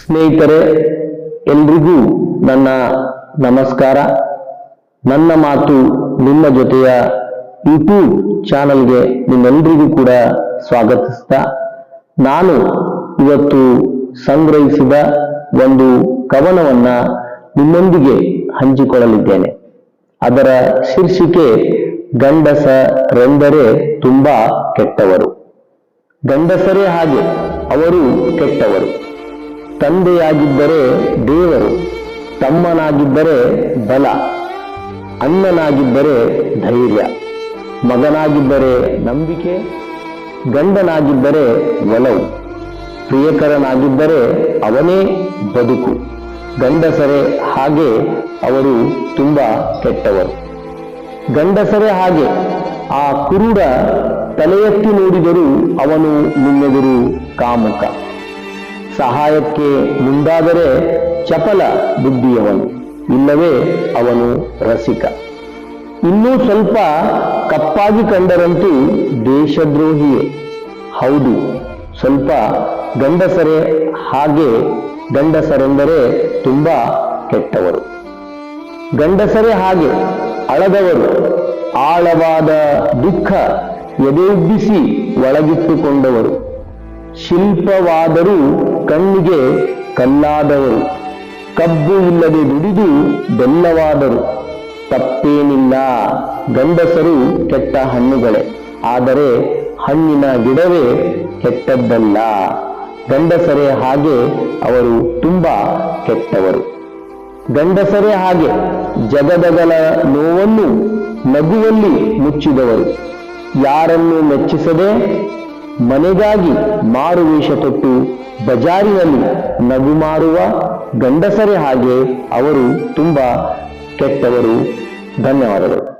ಸ್ನೇಹಿತರೆ, ಎಲ್ರಿಗೂ ನನ್ನ ನಮಸ್ಕಾರ. ನನ್ನ ಮಾತು ನಿಮ್ಮ ಜೊತೆಯ ಯೂಟ್ಯೂಬ್ ಚಾನಲ್ಗೆ ನಿಮ್ಮೆಲ್ಲರಿಗೂ ಕೂಡ ಸ್ವಾಗತಿಸ್ತಾ. ನಾನು ಇವತ್ತು ಸಂಗ್ರಹಿಸಿದ ಒಂದು ಕವನವನ್ನ ನಿಮ್ಮೊಂದಿಗೆ ಹಂಚಿಕೊಳ್ಳಲಿದ್ದೇನೆ. ಅದರ ಶೀರ್ಷಿಕೆ ಗಂಡಸರೆಂದರೆ ತುಂಬಾ ಕೆಟ್ಟವರು. ಗಂಡಸರೇ ಹಾಗೆ, ಅವರು ಕೆಟ್ಟವರು. ತಂದೆಯಾಗಿದ್ದರೆ ದೇವರು, ತಮ್ಮನಾಗಿದ್ದರೆ ಬಲ, ಅಣ್ಣನಾಗಿದ್ದರೆ ಧೈರ್ಯ, ಮಗನಾಗಿದ್ದರೆ ನಂಬಿಕೆ, ಗಂಡನಾಗಿದ್ದರೆ ಒಲವು, ಪ್ರಿಯಕರನಾಗಿದ್ದರೆ ಅವನೇ ಬದುಕು. ಗಂಡಸರೇ ಹಾಗೆ, ಅವರು ತುಂಬಾ ಕೆಟ್ಟವರು. ಗಂಡಸರೇ ಹಾಗೆ. ಆ ಕುರುಡ ತಲೆಯೆತ್ತಿ ನೋಡಿದರೂ ಅವನು ನಿನ್ನೆದುರು ಕಾಮುಕ. ಸಹಾಯಕ್ಕೆ ಮುಂದಾದರೆ ಚಪಲ ಬುದ್ಧಿಯವನು, ಇಲ್ಲವೇ ಅವನು ರಸಿಕ. ಇನ್ನೂ ಸ್ವಲ್ಪ ಕಪ್ಪಾಗಿ ಕಂಡರಂತೂ ದೇಶದ್ರೋಹಿಯೇ. ಹೌದು, ಸ್ವಲ್ಪ ಗಂಡಸರೇ ಹಾಗೆ, ಗಂಡಸರೆಂದರೆ ತುಂಬಾ ಕೆಟ್ಟವರು. ಗಂಡಸರೇ ಹಾಗೆ ಅಳದವರು. ಆಳವಾದ ದುಃಖ ಎದೆಯುಬ್ಬಿಸಿ ಒಳಗಿಟ್ಟುಕೊಂಡವರು. ಶಿಲ್ಪವಾದರೂ ಕಣ್ಣಿಗೆ ಕಲ್ಲಾದವರು. ಕಬ್ಬು ಇಲ್ಲದೆ ದುಡಿದು ಬೆಲ್ಲವಾದರು. ತಪ್ಪೇನಿಲ್ಲ. ಗಂಡಸರು ಕೆಟ್ಟ ಹಣ್ಣುಗಳೇ. ಆದರೆ ಹಣ್ಣಿನ ಗಿಡವೇ ಕೆಟ್ಟದ್ದಲ್ಲ. ಗಂಡಸರೇ ಹಾಗೆ ಅವರು ತುಂಬಾ ಕೆಟ್ಟವರು. ಗಂಡಸರೇ ಹಾಗೆ ಜಗದಗಲ ನೋವನ್ನು ನಗುವಲ್ಲಿ ಮುಚ್ಚಿದವರು. ಯಾರನ್ನು ಮೆಚ್ಚಿಸದೆ ಮನೆಗಾಗಿ ಮಾರುವೇಷ ತೊಟ್ಟು ಬಜಾರಿನಲ್ಲಿ ನಗು ಮಾರುವ ಗಂಡಸರೇ ಹಾಗೆ ಅವರು ತುಂಬಾ ಕೆಟ್ಟವರು. ಧನ್ಯವಾದಗಳು.